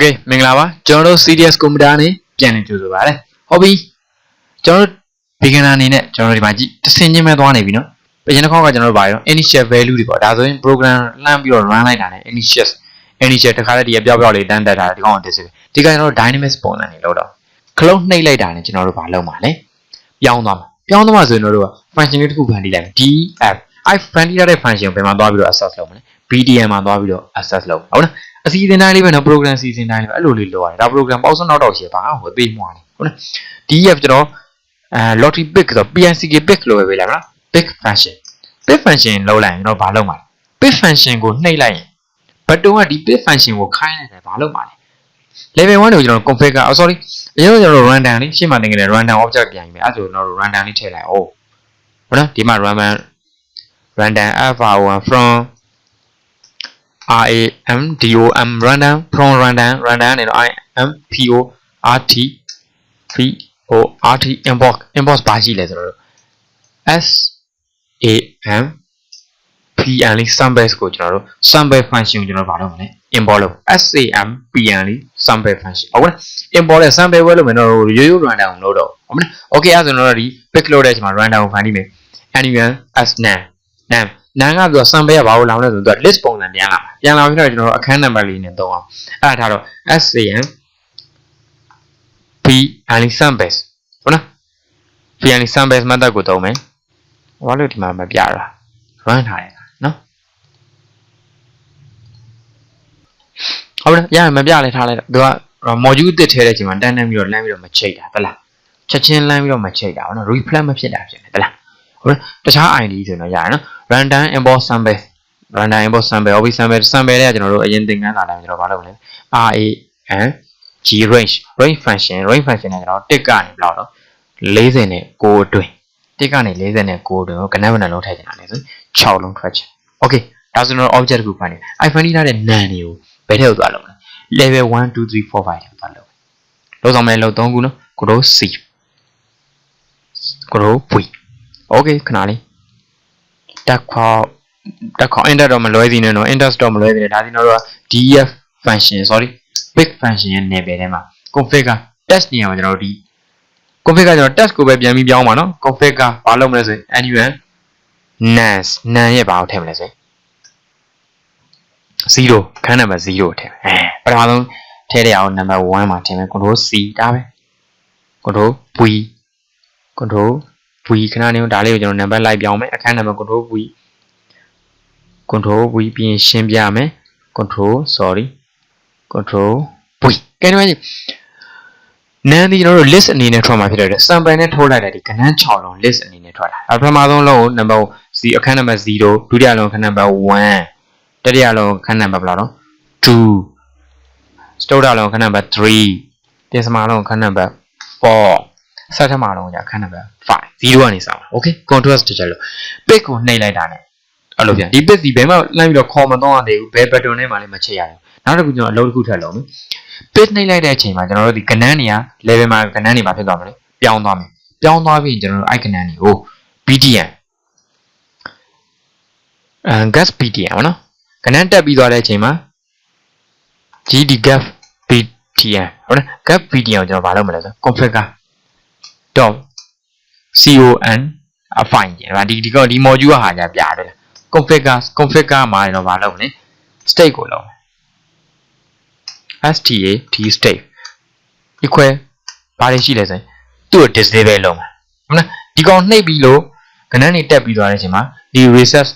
เคမင်္ဂလာပါကျွန်တော်တို့ CDS computer နဲ့ပြန်လည်ကြိုဆိုပါရစေဟုတ်ပြီကျွန်တော်တို့ beginner အနေနဲ့ကျွန်တော်တို့ဒီမှာကြည့်တစ်ဆင့်ချင်းပဲသွားနေပြီနော်ပြင်တစ်ခေါက်ကကျွန်တော်တို့ပါရော initial value တွေပေါ့ဒါဆိုရင် program လှမ်းပြီးတော့ run လိုက်တာနဲ့ initial initial တခါတည်းဒီအပြောက်ပြောက်လေးတန်းတက်တာဒီကောင်ကို display ဒီကကျွန်တော်တို့ dynamic ပုံစံနေလို့တော့ clone နှိပ်လိုက်တာနဲ့ကျွန်တော်တို့ဘာလုပ်မှာလဲပြောင်းသွားမှာပြောင်းသွားမှာဆိုရင်တို့က function လေးတစ်ခုဖန်တီးလိုက်မယ် df i ဖန်တီးရတဲ့ function ကိုဘယ်မှာသွားပြီးတော့ access လုပ်မလဲ bdm မှာသွားပြီးတော့ access လုပ်မှာဟုတ်လားအစီအစဉ်တိုင်းလေးပဲနော် program စီစဉ်တိုင်းလေးပဲအဲ့လိုလေးလုပ်ရတယ်ဒါ program ပေါ့စနောက်တော့ရှေ့ပါဟိုသေးမှွားနေဟုတ်လား df ကျွန်တော်အဲ lottery pick ဆိုတော့ pnck pick လို့ပဲပေးလိုက်မလား pick function pick function လောက်လိုက်ရင်တော့ဘာလုပ်မှာလဲ pick function ကိုနှိပ်လိုက်ရင်ဘတ်တုံကဒီ pick function ကိုခိုင်းလိုက်တယ်ဘာလုပ်မှာလဲ level 1ကိုကျွန်တော် config က oh sorry အရင်ကကျွန်တော် runtime လေးရှေ့မှာသင်ခဲ့တဲ့ runtime object ပြန်ပြီအဲ့ဒါဆိုကျွန်တော်တို့ runtime လေးထည့်လိုက်အောင်ဟုတ်နော်ဒီမှာ runtime runtime alpha1 from R I M P O R T P O R T inbox inbox ဘာရှိလဲဆိုတော့ S A M P N လေး sample ကိုကျွန်တော်တို့ sample function ကိုကျွန်တော်တို့ဘာလုပ်မလဲ import လုပ် S A M P N လေး sample function ဟုတ်ကဲ့ import နဲ့ sample ဝဲလို့မယ်တော့ရိုးရိုး random လို့တော့ဟုတ်မလား okay အဲ့ဒါဆိုတော့ဒီ pick လုပ်တဲ့အချိန်မှာ random ကိုဖန်တီးမယ် anyone as name name နာမ်ကပြီးတော့ sample ရဘာလို့လောင်းလဲဆိုတော့ list ပုံစံပြန်လာမှာပြန်လာပြီးတော့ကျွန်တော်တို့အခန်းနံပါတ်လေးနဲ့သုံးအောင်အဲ့ဒါထားတော့ SAM P and samples ဟုတ်နော် P and samples method ကိုသုံးမယ်ဘာလို့ဒီမှာမပြတာ run ထားတယ်နော်ဟုတ်လားရရင်မပြလဲထားလိုက်တော့သူက module အသစ်ထဲတဲ့အချိန်မှာတန်းတန်းပြီးတော့လမ်းပြီးတော့မချိတ်တာဟုတ်လားချက်ချင်းလမ်းပြီးတော့မချိတ်တာဟုတ်နော် reflect မဖြစ်တာဖြစ်နေဟုတ်လား ဟုတ်လားတခြား ID ဆိုတော့ရတယ်နော် runtime import sample runtime import sample ob sample sample တွေကကျွန်တော်တို့အရင်သင်ခန်းစာတိုင်းကျွန်တော်ဘာလုပ်မလဲ r a n g range range function range function နဲ့ကျွန်တော်တစ်ကနေဘယ်လောက်တော့40နဲ့6အတွင်းတစ်ကနေ40နဲ့6အတွင်းကိုကနက်ဗနလုံးထည့်ချင်တာလေဆို6လုံးထွက်ချင် okay ဒါဆိုတော့ object ကိုဖန်နေ iphone ထားတဲ့ nan တွေကိုဘယ်ထည့်သွားလုပ်မလဲ level 1 2 3 4 5ထည့်သွားလုပ်လို့ဆောင်မယ်လို့3ခုနော်ကိုတို့ c ကိုတို့ v okay ခဏလေးတက်ခေါတက်ခေါ enter တော့မလွဲသေးနဲ့နော် enter တော့မလွဲသေးနဲ့ဒါဒီတော့ df function sorry pick function ရဲ့ level ထဲမှာ config က test နေရမှာကျွန်တော်တို့ဒီ config ကကျွန်တော် test ကိုပဲပြန်ပြီးပြောင်းပါနော် config ကဘာလုပ်မလဲဆိုရင် anyone nans nan ရဲ့ဘာကိုထည့်မလဲဆိုရင်0ခန်းနံပါတ်0ထည့်မယ်အဲပထမဆုံးထည့်တဲ့အောင် number 1မှာထည့်မယ် control c ဒါပဲ control v control v ခဏနေဒါလေးကိုကျွန်တော်နံပါတ်လိုက်ပြောင်းမယ်အခန်းနံပါတ် control v control v ပြီးရင်ရှင်းပြမယ် control sorry control v ကဲဒီမှာကြည့်နန်းဒီကျွန်တော်တို့ list အနေနဲ့ထွက်မှာဖြစ်တယ် sample နဲ့ထိုးလိုက်တဲ့ဒီကဏ္ဍ6လုံး list အနေနဲ့ထွက်တာအပထမဆုံးလုံးကို number 0အခန်းနံပါတ်0ဒုတိယလုံးအခန်းနံပါတ်1တတိယလုံးအခန်းနံပါတ်ဘယ်လောက်တော့2စတုတ္ထလုံးအခန်းနံပါတ်3ပြင်စမာလုံးအခန်းနံပါတ်4ဆက်ထမလုံးကအခန်းနံပါတ်5 0ကနေစပါ okay contrast တစ်ချက်လို့ pick ကိုနှိပ်လိုက်တာ ਨੇ အဲ့လိုပြန်ဒီ pick ဒီဘယ်မှလှမ်းပြီးတော့ခေါ်မတော့ရသေးဘူးဘယ် button နဲ့မှလည်းမချိတ်ရဘူးနောက်တစ်ခုကျွန်တော်အလုပ်တစ်ခုထပ်လုပ်မယ် pick နှိပ်လိုက်တဲ့အချိန်မှာကျွန်တော်တို့ဒီကဏ္ဍနေရာ level မှာကဏ္ဍနေမှာဖြစ်သွားမှာလေပြောင်းသွားမယ်ပြောင်းသွားပြီးကျွန်တော်တို့ icon တွေကို BDM အဲ gas BDM ပေါ့နော်ကဏ္ဍတက်ပြီးသွားတဲ့အချိန်မှာ GD gas BDM ဟုတ်လား gas BDM ကိုကျွန်တော်ဘာလုပ်မလဲဆို configure dot con အဖိုင်ကျန်ဒီဒီကဒီ module ကဟာကြပြတယ် configure configure မှာတော့ဘာလုပ်မလဲ state ကိုလုပ်မယ် sta t state equal ဘာတွေရှိလဲဆိုရင်သူ့ကို disable လုပ်မှာဟုတ်လားဒီကောင်နှိပ်ပြီးလို့ကဏ္ဍနေတက်ပြီးသွားတဲ့အချိန်မှာဒီ reset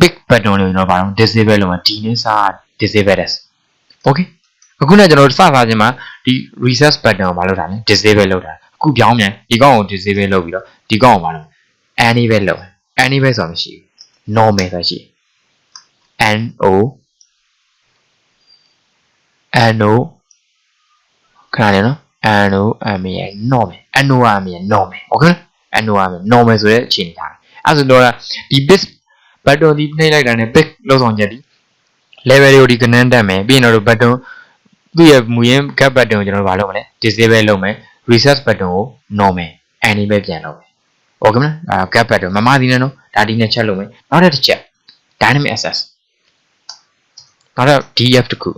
big button လေးတော့ဘာလို့ disable လုပ်မှာဒီနေ့စာ disable this okay အခုနကကျွန်တော်စစားခြင်းမှာဒီ reset button ကိုဘာလုပ်တာလဲ disable လုပ်တာ အခုပြောင်းပြန်ဒီကောင်ကို disable လုပ်ပြီးတော့ဒီကောင်ကိုဘာလုပ် enable လုပ် enable ဆိုတာမရှိဘူး normal ပဲရှိ n o n o ခဏလေးနော် n o m e normal n o m e normal okay n o m e normal ဆိုတဲ့အခြေအနေထားအဲဆိုတော့ဒီ bit button ဒီနှိပ်လိုက်တာနဲ့ pick လောက်ဆောင်ချက်ဒီ level တွေကိုဒီကနန်းတက်မယ်ပြီးရင်တော့ button သူ့ရဲ့မူရင်း gap button ကိုကျွန်တော်တို့ဘာလုပ်မလဲ disable လုပ်မယ် reset button ကို normal enable ပြန်လုပ်မယ်။ okay မလားအာ gap button မမသီးနဲ့နော်ဒါဒီနဲ့ချက်လုပ်မယ်နောက်တစ်ချက် dynamic access နောက်တော့ df တခု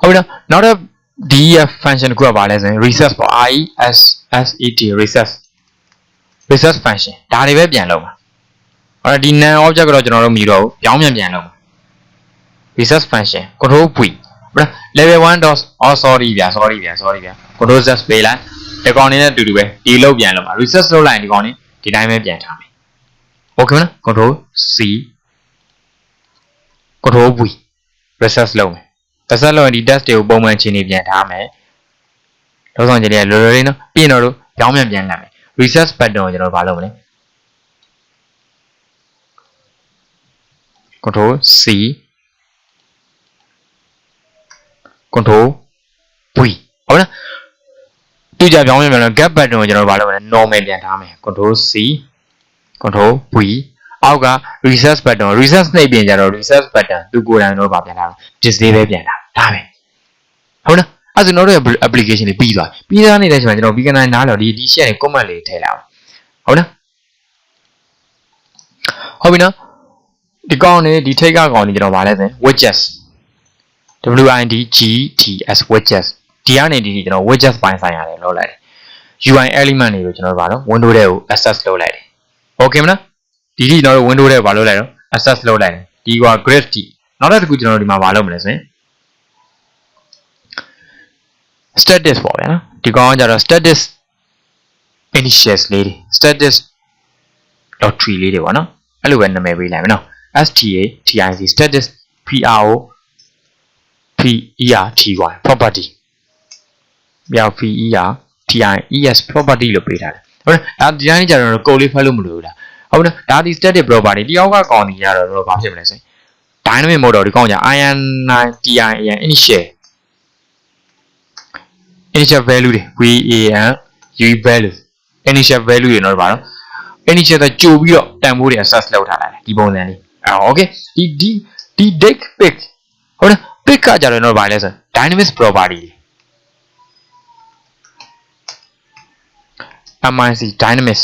ဟုတ်ပြီနော်နောက်တော့ def function တစ်ခုကပါလဲဆိုရင် recess ပေါ့ r e s s e t recess recess function ဒါတွေပဲပြန်လုပ်မှာအဲ့တော့ဒီ non object ကတော့ကျွန်တော်တို့မယူတော့ဘူးပြောင်းပြန်ပြန်လုပ်မှာ recess function control v ဟုတ်လား level 1 dot oh sorry ဗျာ sorry ဗျာ sorry ဗျာ control z ပေးလိုက်ဒီကောင်လေးနဲ့အတူတူပဲဒီလောက်ပြန်လုပ်မှာ recess လုပ်လိုက်ရင်ဒီကောင်လေးဒီတိုင်းပဲပြန်ထားမယ် okay မလား control c control v recess လုပ်မယ် recess လုပ်ရင်ဒီ test တွေကိုပုံမှန်ချိန်နေပြန်ထားမယ်လောက်ဆောင်ကြလေးကလောလောလေးနော်ပြင်တော့လို့ပြောင်းပြန်ပြန်လာမယ် recess button ကိုကျွန်တော်ဘာလုပ်မလဲ control c control v ဟုတ်လားသူကြပြောင်းပြန်ပြန်လို့ gap button ကိုကျွန်တော်ဘာလုပ်မလဲ normal ပြန်ထားမယ် control c control v အောက်က recess button recess နှိပ်ပြင်ကြတော့ recess button သူကိုယ်တိုင်တော့ဗာပြန်လာတော့ display ပဲပြန်လာဒါပဲဟုတ်လားအဲ့ဒါဆိုတော့ရဲ့ application တွေပြီးသွားပြီပြီးသားနေတဲ့ချိန်မှာကျွန်တော် beginner နားလို့ဒီဒီ share နဲ့ comment လေးထည့်လိုက်အောင်ဟုတ်လားဟုတ်ပြီနော်ဒီကောင်နေဒီထိတ်ကကောင်နေကျွန်တော်ဗာလဲဆိုရင် widgets w i d g t s widgets ဒီကနေဒီကျွန်တော် widgets ပိုင်းဆိုင်ရတယ်လောက်လိုက်တယ် UI element တွေကိုကျွန်တော်ဗာတော့ window ထဲကို access လုပ်လိုက်တယ် okay မလားဒီဒီကျွန်တော်တို့ window ထဲကိုဗာလုပ်လိုက်တော့ access လုပ်လိုက်တယ်ဒီက grid တီနောက်တစ်ခုကျွန်တော်တို့ဒီမှာဗာလုပ်မလဲဆိုရင် status ပေါ့ဗျာနော်ဒီကောင်ကကြတော့ status initials လေးတွေ status lottery လေးတွေပေါ့နော်အဲ့လိုပဲနာမည်ပေးလိုက်မယ်နော် STA TIC status PRO PERTY property မြောက် PER TIES property လို့ပေးထားတယ်ဟုတ်လားဒါဒီတိုင်းကြတော့ကိုယ်လေးဖတ်လို့မလိုဘူးလားဟုတ်လားဒါဒီ static property တယောက်ကကောင်းနေရတော့တော့ဘာဖြစ်မလဲဆိုရင် dynamic mode ဒီကောင်ကြ IN9 TIN initial initial value တွေ VAN U value initial value တွေတော့ဘာလို့ initial ကကြိုပြီးတော့တန်ဖိုးတွေ access လုပ်ထားလိုက်တယ်ဒီပုံစံလေးအော် okay ဒီဒီဒီ dict pick ဟုတ်လား pick ကကြတော့တော့ဘာလဲဆို dynamic property တွေ MIC dynamics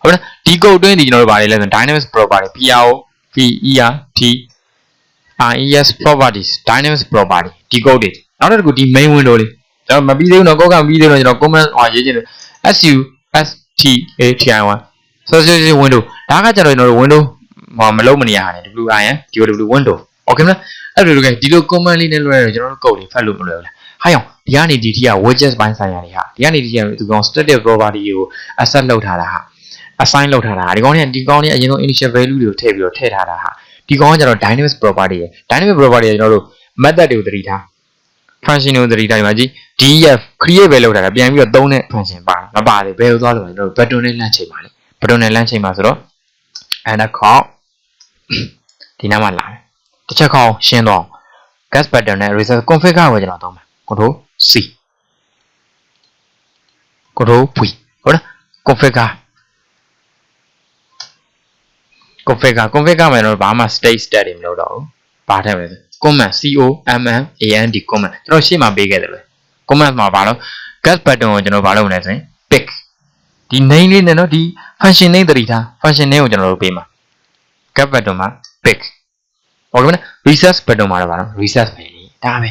ဟုတ်လားဒီ code တွင်းဒီကျွန်တော်တို့ဗာလေလဲဆို dynamics property PRO VER T IES properties dynamics property ဒီ code တွေနောက်တစ်ခုဒီ main window လေးကျွန်တော်မပြီးသေးဘူးတော့ကောက်ကမပြီးသေးဘူးတော့ကျွန်တော် comment ဟောရေးချင်တယ် SU STATI1 social window ဒါကကြတော့ကျွန်တော်တို့ window ဟောမလုံးမနေရဟာတယ် WIN DOW window okay မလားအဲ့လိုလိုကဒီလို comment လေးနဲ့လွှဲတော့ကျွန်တော်တို့ code တွေဖတ်လို့မလွယ်ဘူးလားဟာယောင်ဒီကနေဒီထိက widgets ဘိုင်းဆိုင်ရာတွေဟာဒီကနေဒီကသူကောင် static property ကို asset လုပ်ထားတာဟာ assign လုပ်ထားတာဟာဒီကောင်တွေကဒီကောင်တွေအရင်ဆုံး initial value တွေကိုထည့်ပြီးတော့ထည့်ထားတာဟာဒီကောင်ကကျတော့ dynamic property ရယ် dynamic property ကကျွန်တော်တို့ method တွေကိုသတိထား function တွေကိုသတိထားဒီမှာကြည့် def create ပဲလုပ်ထားတာပြန်ပြီးတော့သုံးတဲ့ function ပါမပါသေးဘယ်လိုသွားလို့လဲကျွန်တော်တို့ button နဲ့လမ်းချိန်ပါလေ button နဲ့လမ်းချိန်ပါဆိုတော့ and a call ဒီနားမှာလာ တယ်တစ်ချက်ခေါင်းရှင်းတော့ gas button နဲ့ reset configure ကိုကျွန်တော်သုံးမယ် control c control v ဟုတ်လား configure configure configure မှာတော့ဘာမှ state stat တွေမလုပ်တော့ဘူးဘာထည့်မလဲ command c o m m a n d command ကျွန်တော်ရှေ့မှာပေးခဲ့တယ်လေ command မှာဘာလို့ gas button ကိုကျွန်တော်ဘာလုပ်မလဲဆိုရင် pick ဒီ name လေးနဲ့နော်ဒီ function name တတိထား function name ကိုကျွန်တော်တို့ပေးမှာ gas button မှာ pick ဟုတ်ကဲ့မလား recess button မှာတော့ဘာလို့ recess ပဲလေဒါပဲ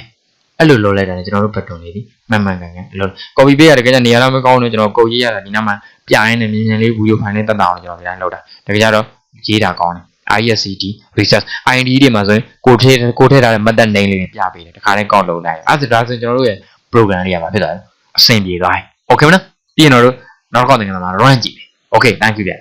အဲ့လိုလုပ်လိုက်တာလေကျွန်တော်တို့ button လေးဒီမှန်မှန်ကန်ကန်အဲ့လို copy ပေးရတယ်ကြနေရာတော့မကောင်းလို့ကျွန်တော်ကုတ်ရေးရတာဒီနောက်မှာပြရင်းနဲ့မြင်မြင်လေး video file လေးတက်တာအောင်ကျွန်တော်ဒီတိုင်းလုပ်တာတကယ်ကြတော့ရေးတာကောင်းတယ် ISCD research ID တွေမှာဆိုရင်ကိုထည့်ကိုထည့်ထားတဲ့ method name လေးတွေပြပေးတယ်တခါတည်းကောက်လုပ်လိုက်အဲ့ဒါဆိုကျွန်တော်တို့ရဲ့ program လေးကပါဖြစ်သွားတယ်အဆင်ပြေသွားပြီ okay မလားပြီးရင်တော့နောက်တစ်ခေါက်သင်ခန်းစာမှာ run ကြည့်မယ် okay thank you ဗျ